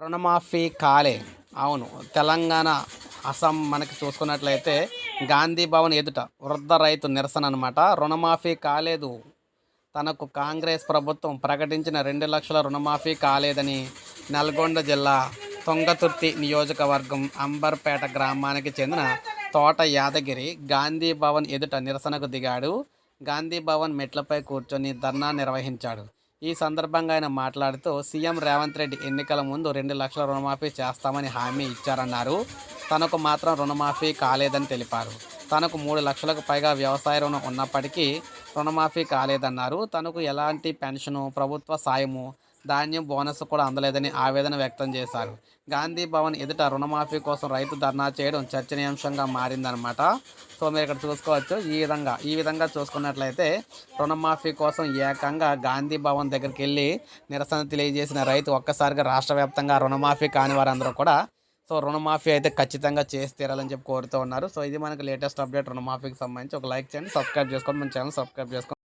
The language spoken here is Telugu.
రుణమాఫీ కాలే. అవును తెలంగాణ అస్సాం మనకి చూసుకున్నట్లయితే గాంధీ భవన్ ఎదుట వృద్ధ రైతు నిరసన అనమాట రుణమాఫీ కాలేదు. తనకు కాంగ్రెస్ ప్రభుత్వం ప్రకటించిన రెండు లక్షల రుణమాఫీ కాలేదని నల్గొండ జిల్లా తొంగతుర్తి నియోజకవర్గం అంబర్పేట గ్రామానికి చెందిన తోట యాదగిరి గాంధీ భవన్ ఎదుట నిరసనకు దిగాడు. గాంధీ భవన్ మెట్లపై కూర్చొని ధర్నా నిర్వహించాడు. ఈ సందర్భంగా ఆయన మాట్లాడుతూ సీఎం రేవంత్ రెడ్డి ఎన్నికల ముందు రెండు లక్షల రుణమాఫీ చేస్తామని హామీ ఇచ్చారన్నారు. తనకు మాత్రం రుణమాఫీ కాలేదని తెలిపారు. తనకు మూడు లక్షలకు పైగా వ్యవసాయ రుణం ఉన్నప్పటికీ రుణమాఫీ కాలేదన్నారు. తనకు ఎలాంటి పెన్షను ప్రభుత్వ సాయము ధాన్యం బోనస్ కూడా అందలేదని ఆవేదన వ్యక్తం చేశారు. గాంధీ భవన్ ఎదుట రుణమాఫీ కోసం రైతు ధర్నా చేయడం చర్చనీయాంశంగా మారిందనమాట సో మీరు ఇక్కడ చూసుకోవచ్చు ఈ విధంగా ఈ విధంగా చూసుకున్నట్లయితే రుణమాఫీ కోసం ఏకంగా గాంధీ భవన్ దగ్గరికి వెళ్ళి నిరసన తెలియజేసిన రైతు ఒక్కసారిగా రాష్ట్ర వ్యాప్తంగా రుణమాఫీ కాని వారందరూ కూడా సో రుణమాఫీ అయితే ఖచ్చితంగా చేసి తీరాలని చెప్పి కోరుతూ ఉన్నారు. సో ఇది మనకి లేటెస్ట్ అప్డేట్ రుణమాఫీకి సంబంధించి. ఒక లైక్ చేయండి సబ్స్క్రైబ్ చేసుకోండి మన ఛానల్ సబ్స్క్రైబ్ చేసుకోండి.